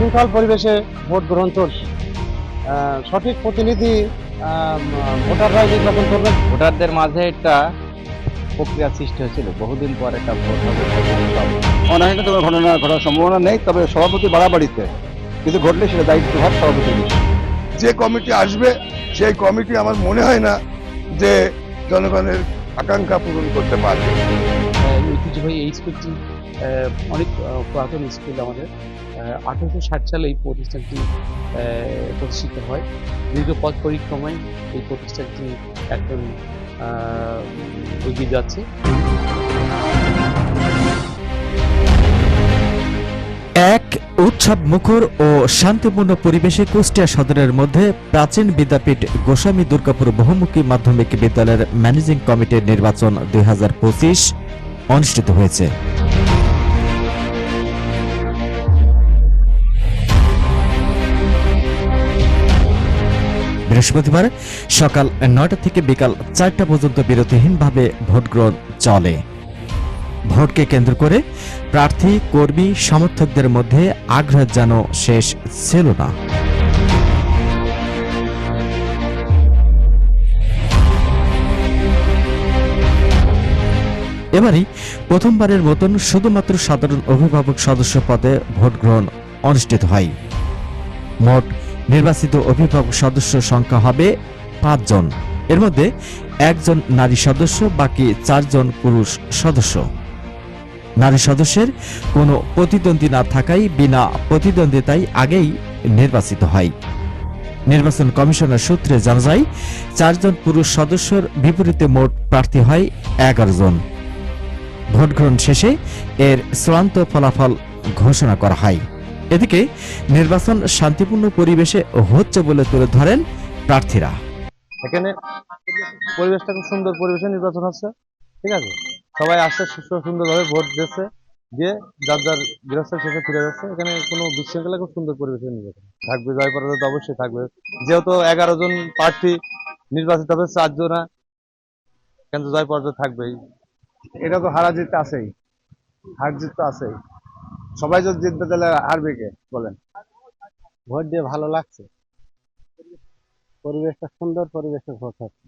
সুশৃঙ্খল পরিবেশে ভোট গ্রহণ চলছে। সঠিক প্রতিনিধি আহ, ভোটাররাই নির্বাচন করবেন। ভোটারদের মাঝে একটা প্রক্রিয়া সৃষ্টি হয়েছিল। বহুদিন পর একটা ভোট হবে। অনাহিত কোনো ঘটনা ঘটার সম্ভাবনা নেই তবে সভাপতি বাড়াবাড়িতে। কিন্তু ঘটলে সেটা দায়িত্ব ভার সভাপতি যে কমিটি আসবে সেই কমিটি আমার মনে হয় না যে জনগণের আকাঙ্ক্ষা পূরণ করতে পারবে। ঐতিহ্যবাহী এই স্কুলটি অনেক পুরাতন স্কুল আমাদের। আঠারোশো ষাট সালে এই প্রতিষ্ঠানটি প্রতিষ্ঠিত হয়। দীর্ঘ পথ পরিক্রমায় এই প্রতিষ্ঠানটি এখন এগিয়ে যাচ্ছে। এক উৎসব মুখর ও শান্তিপূর্ণ পরিবেশে কুষ্টিয়া সদরের মধ্যে প্রাচীন বিদ্যাপীঠ গোস্বামী দুর্গাপুর বহুমুখী মাধ্যমিক বিদ্যালয়ের ম্যানেজিং কমিটির নির্বাচন দুই হাজার পঁচিশ অনুষ্ঠিত হয়েছে। বৃহস্পতিবার সকাল নয়টা থেকে বিকাল চারটা পর্যন্ত বিরতিহীনভাবে ভোট গ্রহণ চলে। ভোটকে কেন্দ্র করে প্রার্থী, কর্মী, সমর্থকদের মধ্যে আগ্রহ যেন শেষ ছিল না। এবারই প্রথমবারের মতন শুধুমাত্র সাধারণ অভিভাবক সদস্য পদে ভোট গ্রহণ অনুষ্ঠিত হয়। মোট নির্বাচিত অভিভাবক সদস্য সংখ্যা হবে পাঁচজন। এর মধ্যে একজন নারী সদস্য, বাকি চারজন পুরুষ সদস্য। নারী সদস্যের কোনো প্রতিদ্বন্দ্বী না থাকায় বিনা প্রতিদ্বন্দ্বিতায় আগেই নির্বাচিত হয়। নির্বাচন কমিশনের সূত্রে জানা যায়, চারজন পুরুষ সদস্যর বিপরীতে মোট প্রার্থী হয় এগারো জন। ভোট গ্রহণ শেষে এর চূড়ান্ত ফলাফল ঘোষণা করা হয়। এদিকে নির্বাচন শান্তিপূর্ণ পরিবেশে হচ্ছে বলে তুলে ধরেন প্রার্থীরা। এখানে পরিবেশটা খুব সুন্দর পরিবেশে নির্বাচন হচ্ছে ঠিক আছে? সবাই আসছে সুস্থ সুন্দরভাবে ভোট দিচ্ছে দিয়ে যার যার গৃহস্থ শেষে ফিরে যাচ্ছে। এখানে কোনো বিশৃঙ্খলা খুব সুন্দর পরিবেশে নির্বাচন। থাকবে জয় পরাজয় তো অবশ্যই থাকবে। যেহেতু এগারো জন প্রার্থী নির্বাচিত হবে চারজনা কিন্তু জয় পরাজয় থাকবেই। এটা তো হারা জিত আছেই। হার জিত তো আছেই। সবাই যদি জিতবে তাহলে হারবে কে? বলেন। ভোট দিয়ে ভালো লাগছে। পরিবেশটা সুন্দর, পরিবেশে ভোট হচ্ছে।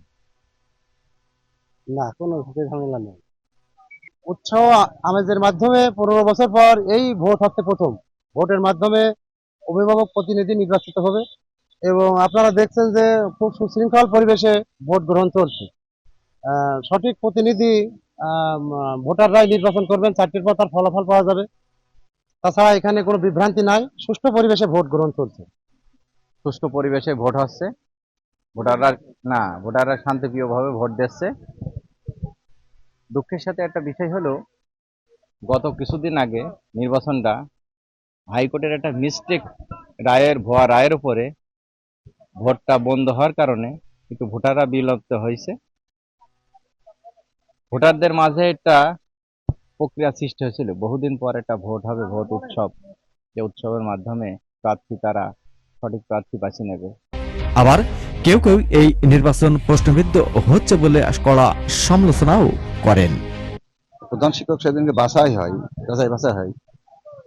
না, কোনো ভোটের ঝামেলা নেই। উৎসাহ আমেজের মাধ্যমে পনেরো বছর পর এই ভোট হচ্ছে প্রথম। ভোটের মাধ্যমে অভিভাবক প্রতিনিধি নির্বাচিত হবে এবং আপনারা দেখছেন যে খুব সুশৃঙ্খল পরিবেশে ভোট গ্রহণ চলছে। সঠিক প্রতিনিধি ভোটাররাই নির্বাচন করবেন। চারটির পর তার ফলাফল পাওয়া যাবে। তাছাড়া এখানে কোনো বিভ্রান্তি নাই। সুষ্ঠু পরিবেশে ভোট গ্রহণ চলছে। সুষ্ঠু পরিবেশে ভোট হচ্ছে। ভোটাররা, না, ভোটাররা শান্তিপ্রিয়ভাবে ভোট দিচ্ছে। দুঃখের সাথে একটা বিষয় হলো, গত কিছুদিন আগে নির্বাচনটা হাইকোর্টের একটা মিস্টেক রায়ের, ভুয়া রায়ের উপরে ভোটটা বন্ধ হওয়ার কারণে একটু ভোটাররা বিলুপ্ত হয়েছে। ভোটারদের মাঝে একটা প্রক্রিয়া সৃষ্টি হয়েছিল। বহুদিন পর একটা ভোট হবে ভোট উৎসব। যে উৎসবের মাধ্যমে প্রার্থী তারা সঠিক প্রার্থী বাছে নেবে। আবার কেউ কেউ এই নির্বাচন প্রশ্নবিদ্ধ হচ্ছে বলে কড়া সমালোচনাও করেন। প্রধান শিক্ষক সেদিনকে বাসাই হয় যাচাই বাসাই হয়।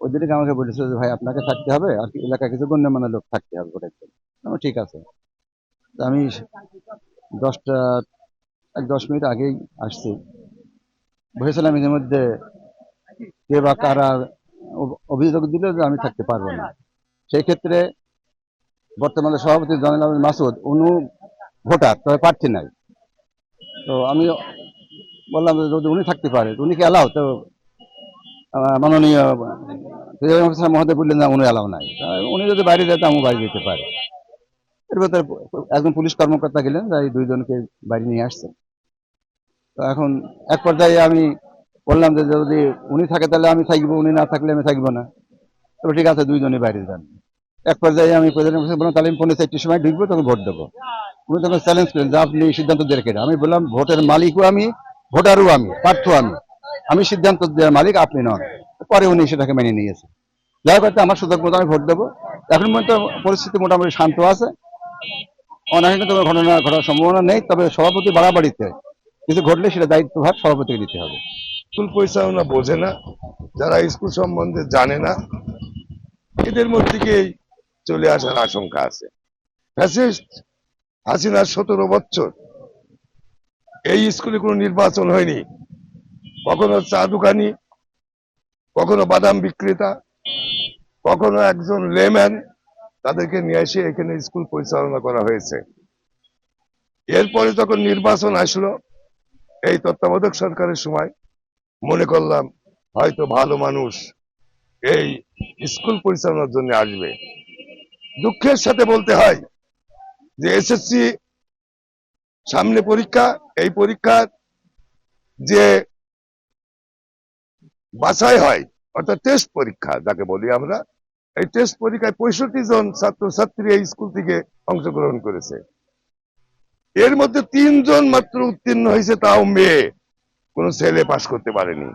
ওই দিনকে আমাকে বলেছিল যে ভাই আপনাকে থাকতে হবে আর কি এলাকায় কিছু গণ্যমান্য লোক থাকতে হবে ভোটের জন্য। ঠিক আছে। তা আমি দশটা এক দশ মিনিট আগেই আসছি। বসেছিলাম এর মধ্যে কে বা কারা অভিযোগ দিল যে আমি থাকতে পারব না। সেই ক্ষেত্রে বর্তমানে সভাপতি জয়নাল মাসুদ, উনি ভোটার, তবে প্রার্থী নাই। তো আমি বললাম যদি উনি থাকতে পারে উনি কি এলাও তো মাননীয় মহোদয় বললেন, না, উনি এলাও নাই। উনি যদি বাইরে যেত আমি বাইরে যেতে পারি। এর ভেতরে একজন পুলিশ কর্মকর্তা গেলেন যাই দুইজনকে বাইরে নিয়ে আসছেন। তো এখন এক পর্যায়ে আমি বললাম যে যদি উনি থাকে তাহলে আমি থাকব, উনি না থাকলে আমি থাকব না। তবে ঠিক আছে, দুইজনই বাইরে যান। এক পর্যায়ে আমি প্রেসিডেন্ট বললাম, তাহলে আমি পনেরো চারটির সময় ঢুকবো তখন ভোট দেবো। উনি তখন চ্যালেঞ্জ করেন যে, আপনি সিদ্ধান্ত দিয়ে রেখে আমি বললাম, ভোটের মালিকও আমি, ভোটারও আমি পার্থ আমি। আমি সিদ্ধান্ত দেওয়ার মালিক, আপনি নন। পরে উনি সেটাকে মেনে নিয়েছে। যাই করতে আমার সুযোগ মতো আমি ভোট দেবো। এখন পর্যন্ত পরিস্থিতি মোটামুটি শান্ত আছে। অনাহিত কোনো ঘটনা, ঘটার সম্ভাবনা নেই, তবে সভাপতি বাড়াবাড়িতে। কিছু ঘটলে সেটা দায়িত্ব ভার সভাপতিকে নিতে হবে। স্কুল পরিচালনা বোঝে না, যারা স্কুল সম্বন্ধে জানে না, এদের মধ্যে থেকেই চলে আসার আশঙ্কা আছে। ফ্যাসিস্ট হাসিনার সতেরো বছর, এই স্কুলে কোনো নির্বাচন হয়নি। কখনো চা দোকানি কখনো বাদাম বিক্রেতা, কখনো একজন লেম্যান তাদেরকে নিয়ে এসে এখানে স্কুল পরিচালনা করা হয়েছে। এরপরে যখন নির্বাচন আসলো এই তত্ত্বাবধায়ক সরকারের সময় মনে করলাম হয়তো ভালো মানুষ এই স্কুল পরিচালনার জন্য আসবে। দুঃখের সাথে বলতে হয় যে এসএসসি সামনে পরীক্ষা, এই পরীক্ষার যে বাছাই হয়, অর্থাৎ টেস্ট পরীক্ষা যাকে বলি আমরা, এই টেস্ট পরীক্ষায় পঁয়ষট্টি জন ছাত্রছাত্রী এই স্কুল থেকে অংশগ্রহণ করেছে। এর মধ্যে তিনজন মাত্র উত্তীর্ণ হয়েছে, তাও মেয়ে। কোনো ছেলে পাশ করতে পারেনি।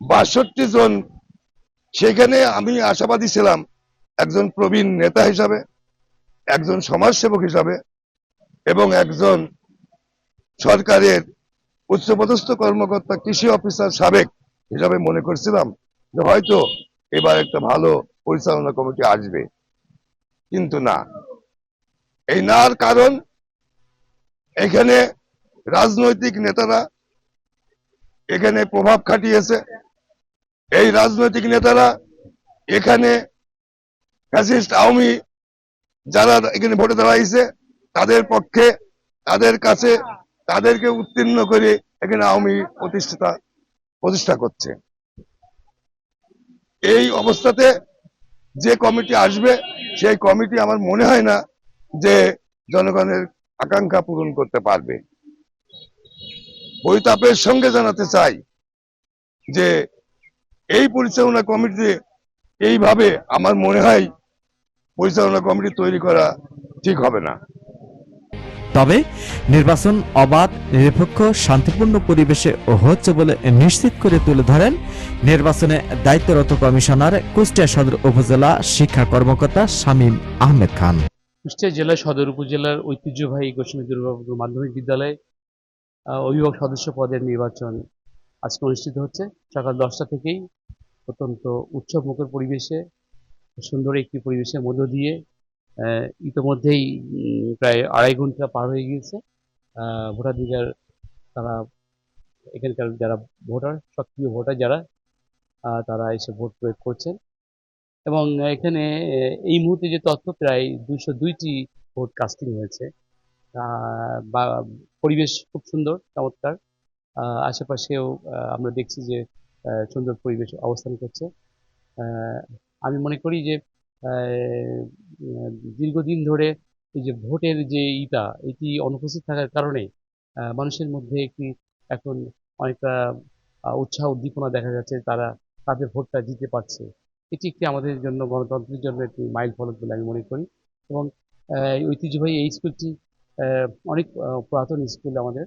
বাষট্টি জন, সেখানে আমি আশাবাদী ছিলাম, একজন প্রবীণ নেতা হিসাবে, একজন সমাজসেবক হিসাবে, এবং একজন সরকারের উচ্চপদস্থ কর্মকর্তা, কৃষি অফিসার, সাবেক হিসাবে মনে করছিলাম যে হয়তো এবার একটা ভালো পরিচালনা কমিটি আসবে। কিন্তু না। এই নার কারণ এখানে রাজনৈতিক নেতারা এখানে প্রভাব খাটিয়েছে। এই রাজনৈতিক নেতারা এখানে ফ্যাসিস্ট আওয়ামী যারা এখানে ভোটে দাঁড়াইছে, তাদের পক্ষে, তাদের কাছে, তাদেরকে উত্তীর্ণ করে এখানে আওয়ামী প্রতিষ্ঠাতা প্রতিষ্ঠা করছে। এই অবস্থাতে যে কমিটি আসবে, সেই কমিটি আমার মনে হয় না যে জনগণের আকাঙ্ক্ষা পূরণ করতে পারবে। পরিতাপের সঙ্গে জানাতে চাই যে, এই পরিচালনা কমিটি এইভাবে আমার মনে হয় পরিচালনা কমিটি তৈরি করা ঠিক হবে না। তবে নির্বাচন অবাধ, নিরপেক্ষ, শান্তিপূর্ণ পরিবেশে হচ্ছে বলে নিশ্চিত করে তুলে ধরেন নির্বাচনে দায়িত্বরত কমিশনার কুষ্টিয়া সদর উপজেলা শিক্ষা কর্মকর্তা শামীম আহমেদ খান। কুষ্টিয়া জেলা সদর উপজেলার ঐতিহ্যবাহী গোস্বামী দুর্গাপুর মাধ্যমিক বিদ্যালয়ে অভিভাবক সদস্য পদের নির্বাচন আজকে অনুষ্ঠিত হচ্ছে। সকাল দশটা থেকেই অত্যন্ত উৎসবমুখর পরিবেশে, সুন্দর একটি পরিবেশের মধ্য দিয়ে ইতোমধ্যেই প্রায় আড়াই ঘণ্টা পার হয়ে গিয়েছে। ভোটাধিকার তারা, এখানকার যারা ভোটার, সক্রিয় ভোটার যারা তারা এসে ভোট প্রয়োগ করছেন। এবং এখানে এই মুহূর্তে যে তথ্য, প্রায় দুশো দুইটি ভোট কাস্টিং হয়েছে। বা, পরিবেশ খুব সুন্দর, চমৎকার। আশেপাশেও আমরা দেখছি যে সুন্দর পরিবেশ অবস্থান করছে। আমি মনে করি যে দীর্ঘদিন ধরে এই যে ভোটের যে ইটা, এটি অনুপস্থিত থাকার কারণে মানুষের মধ্যে একটি এখন অনেকটা উৎসাহ উদ্দীপনা দেখা যাচ্ছে, তারা তাদের ভোটটা দিতে পারছে। এটি একটি আমাদের জন্য, গণতন্ত্রের জন্য একটি মাইল ফলক বলে আমি মনে করি। এবং ঐতিহ্যবাহী এই স্কুলটি অনেক পুরাতন স্কুল আমাদের।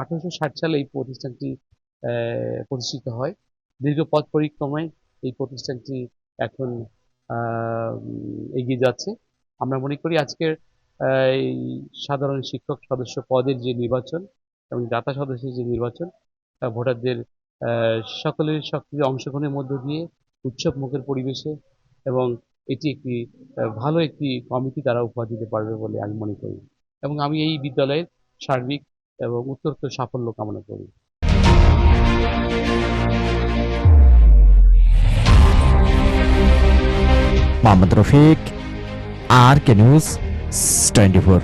আঠারোশো ষাট সালে এই প্রতিষ্ঠানটি প্রতিষ্ঠিত হয়। দীর্ঘ পথ পরিক্রমায় এই প্রতিষ্ঠানটি এখন এগিয়ে যাচ্ছে। আমরা মনে করি আজকের এই সাধারণ শিক্ষক সদস্য পদের যে নির্বাচন এবং দাতা সদস্যের যে নির্বাচন ভোটারদের সকলের সক্রিয় অংশগ্রহণের মধ্য দিয়ে উৎসব মুখের পরিবেশে এবং এটি একটি ভালো একটি কমিটি তারা উপহার দিতে পারবে বলে আমি মনে করি। এবং আমি এই বিদ্যালয়ের সার্বিক এবং উত্তরোত্তর সাফল্য কামনা করি। Mohammad Rafiq, R K news twenty four.